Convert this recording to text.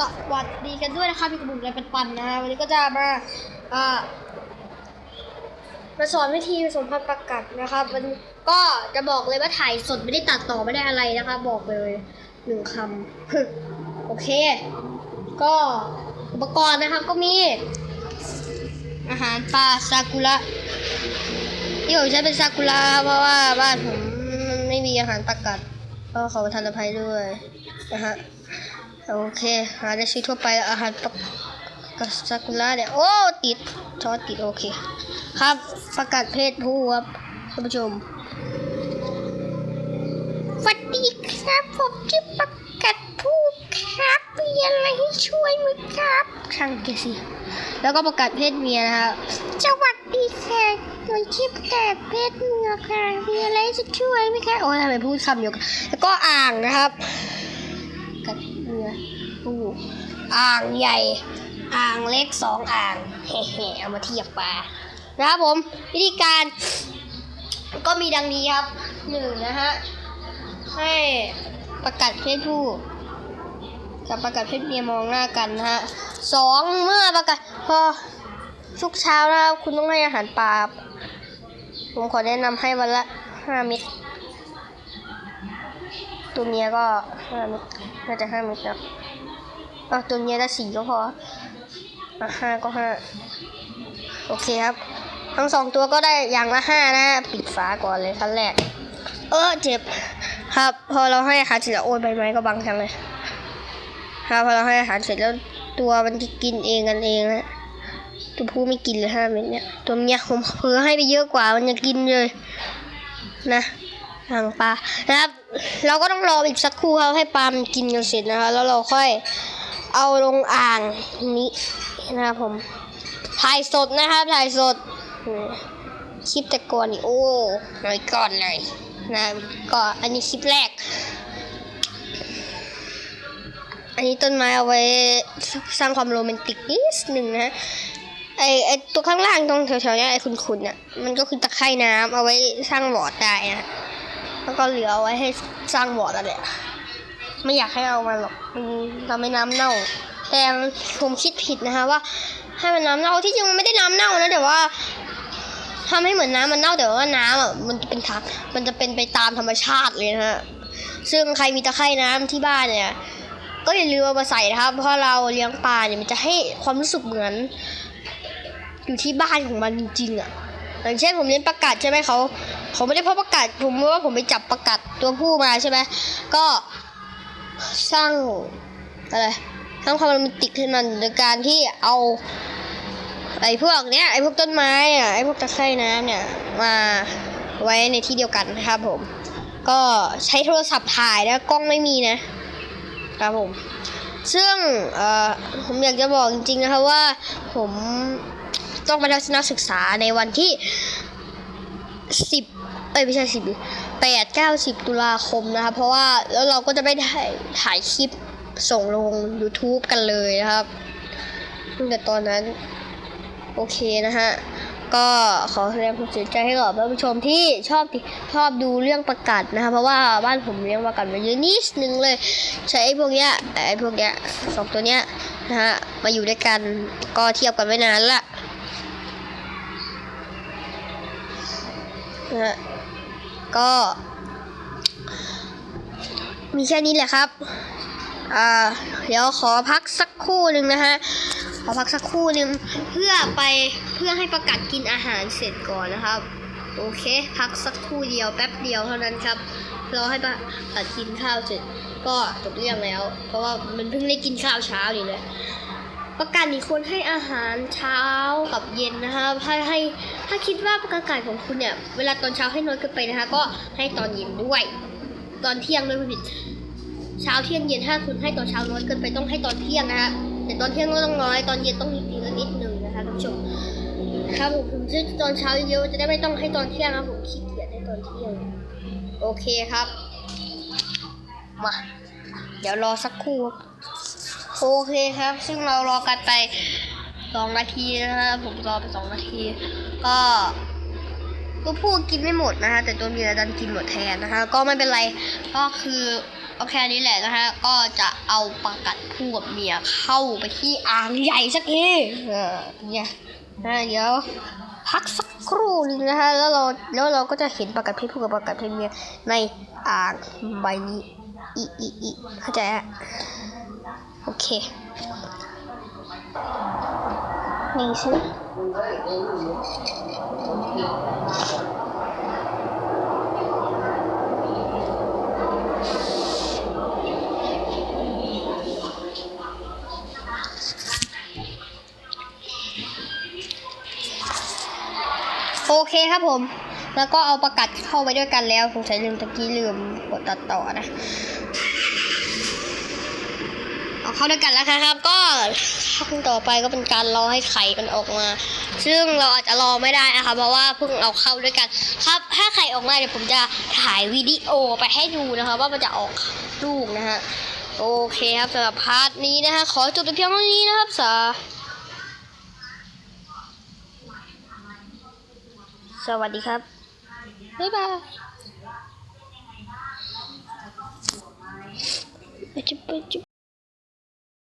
สวัสดีกันด้วยนะครับพี่กระบุกไรปันๆนะฮะวันนี้ก็จะมาอ่ามาสอนวิธีผสมพันธุ์ประกัดนะครับวันก็จะบอกเลยว่าถ่ายสดไม่ได้ตัดต่อไม่ได้อะไรนะคะ บอกเลยหนึ่งคำโอเค ก็อุปกรณ์นะครับก็มี อาหารปลาซากุระที่ผมใช้เป็นซากุระเพราะว่าบ้านผมไม่มีอาหารประกัดก็ขอประทานอภัยด้วยนะฮะ โอเค หาได้ซื้อทั่วไปอาหารปกกับซากุระเนี่ยโอ้ ติดชอติด โอเค ครับประกาศเพศผู้ครับท่านผู้ชมสวัสดีครับ ผมชื่อประกาศผู้ครับมีอะไรให้ช่วยไหมครับ ช่างแกสิ แล้วก็ประกาศเพศเมียนะครับสวัสดีค่ะหนูชื่ประกาศเพศเมียค่ะมีอะไรจะช่วยไหมคะโอ้ยทำไมพูดคำเดียวกันแล้วก็อ่างนะครับ กับเรือตู้อ่างใหญ่ อ่างเล็กสองอ่างเฮ่ๆเอามาเทียบปลานะครับผม วิธีการ ก็มีดังนี้ครับหนึ่งนะฮะ ให้ประกาศเพศผู้กับประกาศเพศเมียมองหน้ากันนะฮะสองเมื่อประกาศพอทุกเช้านะครับคุณต้องให้อาหารปลาผมขอแนะนำให้วันละห้าเม็ดตัวเมียก็ห้าเม็ด น่าจะห้าเม็ดนะอะตัวเมียได้สี่ก็พออะห้าก็ห้าโอเคครับ ทั้งสองตัวก็ได้อย่างละห้านะฮะปิดฝาก่อนเลยขั้นแรก เออเจ็บ ครับ พอเราให้อาหารเสร็จแล้วโอ้ยใบไม้ก็บังทั้งเลย ครับพอเราให้อาหารเสร็จแล้วตัวมันจะกินเองกันเองนะตัวผู้ไม่กินเลยห้าเม็ดเนี่ย ตัวเมียผมเผลอให้ไปเยอะกว่ามันจะกินเลย นะหางปลานะครับ เราก็ต้องรออีกสักครู่ครับให้ปลามกินกันเสร็จนะคะแล้วเราค่อยเอาลงอ่างนี้นะครับผมถ่ายสดนะครับถ่ายสดคลิปแต่ก่อนนี่โอ้หน่อยก่อนเลยนะก็อันนี้คลิปแรก อันนี้ต้นไม้เอาไว้สร้างความโรแมนติกนิดหนึ่งนะไอไอตัวข้างล่างตรงแถวๆเนี้ยไอคุณๆน่ะมันก็คือตะไคร่น้ำเอาไว้สร้างบอดได้นะ แล้วก็เหลือเอาไว้ให้สร้างบอร์ดอะไรไม่อยากให้เอามาหรอกมันทำให้น้ำเน่า แต่ผมคิดผิดนะคะว่า ให้มันน้ำเน่าที่จริงมันไม่ได้น้ำเน่านะแต่ว่าทำให้เหมือนน้ำมันเน่าแต่ว่าน้ำอะมันจะเป็นทางมันจะเป็นไปตามธรรมชาติเลยนะฮะซึ่งใครมีตะไคร่น้ำที่บ้านเนี่ย ก็อย่าลืมเอามาใส่นะครับ เพราะเราเลี้ยงปลาเนี่ยมันจะให้ความรู้สึกเหมือน อยู่ที่บ้านของมันจริงๆอะ อย่างเช่นผมเลี้ยงประกาศใช่ไหมเขาเขาไม่ได้เพาะประกาศผมว่าผมไปจับประกาศตัวผู้มาใช่ไหมก็สร้างอะไรสร้างความโรแมนติกขึ้นมาโดยการที่เอาไอ้พวกเนี้ยไอ้พวกต้นไม้อะไอ้พวกตะไคร่น้ำเนี่ยมาไว้ในที่เดียวกันนะครับผม ก็ใช้โทรศัพท์ถ่ายแล้วกล้องไม่มีนะครับผม ซึ่งเออผมอยากจะบอกจริงๆนะครับว่าผม ต้องไปทัศนศึกษาในวันที่สิบเอ้ยไม่ใช่สิบแปดเก้าสิบตุลาคมนะครับเพราะว่าแล้วเราก็จะไม่ถ่ายถ่ายคลิปส่งลง YouTube กันเลยนะครับตั้งแต่ตอนนั้น โอเคนะฮะก็ขอแสดงความเสียใจให้กับท่านผู้ชมที่ชอบชอบดูเรื่องประกาศนะคะเพราะว่าบ้านผมเลี้ยงประกาศมาเยอะนิดนึงเลย ใช้ไอ้พวกเนี้ยไอ้พวกเนี้ยสองตัวเนี้ยนะฮะมาอยู่ด้วยกันก็เทียบกันไม่นานละ นะฮะก็ มีแค่นี้แหละครับอ่าเดี๋ยวขอพักสักครู่หนึ่งนะฮะขอพักสักครู่หนึ่งเพื่อไปเพื่อให้ประกาศกินอาหารเสร็จก่อนนะครับ โอเค พักสักครู่เดียวแป๊บเดียวเท่านั้นครับรอให้ประกาศกินข้าวเสร็จ ก็จบเรื่องแล้ว เพราะว่ามันเพิ่งได้กินข้าวเช้านี่เลย ประกาศนี่ควรให้อาหารเช้ากับเย็นนะคะถ้าให้ถ้าคิดว่าประกาศของคุณเนี่ยเวลาตอนเช้าให้น้อยเกินไปนะคะ ก็ให้ตอนเย็นด้วย ตอนเที่ยงด้วยไม่ผิดเช้าเที่ยงเย็นถ้าคุณให้ตอนเช้าน้อยเกินไปต้องให้ตอนเที่ยงนะคะแต่ตอนเที่ยงก็ต้องน้อยตอนเย็นต้องนิดนิดนิดนึงนะคะท่านผู้ชมครับผมผมซื้อตอนเช้าเยอะจะได้ไม่ต้องให้ตอนเที่ยงครับผมขี้เกียจให้ตอนเที่ยงโอเคครับมาเดี๋ยวรอสักครู่ โอเคครับ ซึ่งเรารอกันไปสองนาทีนะครับผมรอไปสองนาที ก็ตัวผู้กินไม่หมดนะคะแต่ตัวเมียดันกินหมดแทนนะคะ ก็ไม่เป็นไรก็คือโอเคนี้แหละนะฮะก็จะเอาปากัดคู่กับเมียเข้าไปที่อ่างใหญ่สักทีเออเนี่ยนะเดี๋ยวพักสักครู่นึงนะฮะแล้วเราแล้วเราก็จะเห็นปากัดเพศผู้กับปากัดเพศเมียในอ่างใบนี้อีอีอีเข้าใจฮะ โอเค นี่สิโอเคครับผม แล้วก็เอาประกัดเข้าไปด้วยกันแล้วสงสัยลืมตะกี้ลืมกดตัดต่อนะ เอาเข้าด้วยกันแล้วนะครับ ก็ขั้นต่อไปก็เป็นการรอให้ไข่มันออกมา ซึ่งเราอาจจะรอไม่ได้นะคะเพราะว่าเพิ่งเอาเข้าด้วยกัน ครับ ถ้าไข่ออกมาเดี๋ยวผมจะถ่ายวิดีโอไปให้ดูนะคะ ว่ามันจะออกลูกนะฮะโอเคครับสำหรับพาร์ทนี้นะคะขอจบแต่เพียงเท่านี้นะครับสาสวัสดีครับ บ๊ายบายจุ๊บจุ๊บ